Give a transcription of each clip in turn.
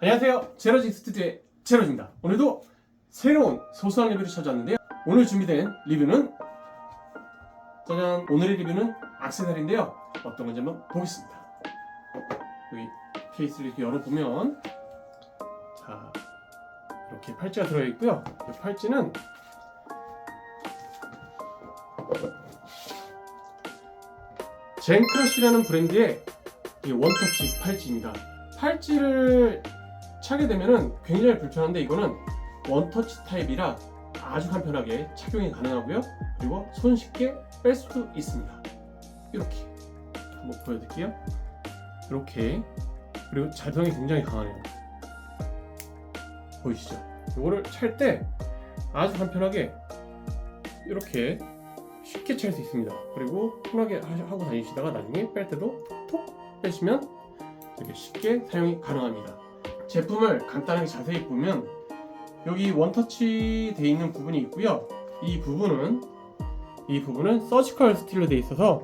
안녕하세요. 제로지 스튜디오의 제로지입니다. 오늘도 새로운 소소한 리뷰를 찾아왔는데요. 오늘 준비된 리뷰는 짜잔 오늘의 리뷰는 악세사리인데요. 어떤 건지 한번 보겠습니다. 여기 케이스를 이렇게 열어보면 자 이렇게 팔찌가 들어있고요. 이 팔찌는 젠크러쉬라는 브랜드의 이 원터치 팔찌입니다. 팔찌를 차게 되면은 굉장히 불편한데 이거는 원터치 타입이라 아주 간편하게 착용이 가능하고요. 그리고 손쉽게 뺄 수도 있습니다. 이렇게 한번 보여드릴게요. 이렇게 그리고 자성이 굉장히 강하네요. 보이시죠? 이거를 찰 때 아주 간편하게 이렇게 쉽게 찰 수 있습니다. 그리고 편하게 하- 하고 다니시다가 나중에 뺄 때도 톡 빼시면 이렇게 쉽게 사용이 가능합니다. 제품을 간단하게 자세히 보면 여기 원터치 돼 있는 부분이 있고요. 이 부분은 이 부분은 서지컬 스틸로 돼 있어서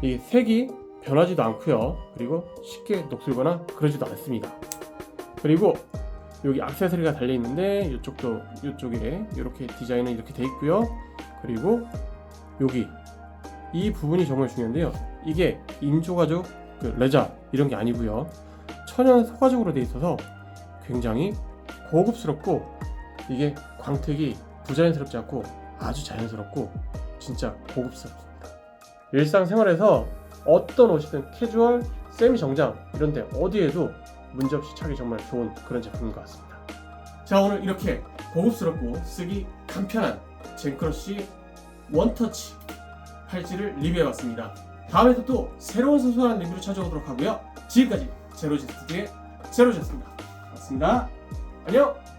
이 색이 변하지도 않고요. 그리고 쉽게 녹슬거나 그러지도 않습니다. 그리고 여기 액세서리가 달려 있는데 이쪽도 이쪽에 이렇게 디자인은 이렇게 돼 있고요. 그리고 여기 이 부분이 정말 중요한데요. 이게 인조가죽 그 레자 이런 게 아니고요. 천연 소가죽으로 돼 있어서 굉장히 고급스럽고 이게 광택이 부자연스럽지 않고 아주 자연스럽고 진짜 고급스럽습니다. 일상생활에서 어떤 옷이든 캐주얼, 세미 정장 이런 데 어디에도 문제없이 차기 정말 좋은 그런 제품인 것 같습니다. 자 오늘 이렇게 고급스럽고 쓰기 간편한 젠크러쉬 원터치 팔찌를 리뷰해봤습니다. 다음에도 또 새로운 소소한 리뷰를 찾아오도록 하고요. 지금까지 스튜디오의 제로지였습니다. 고맙습니다. 안녕!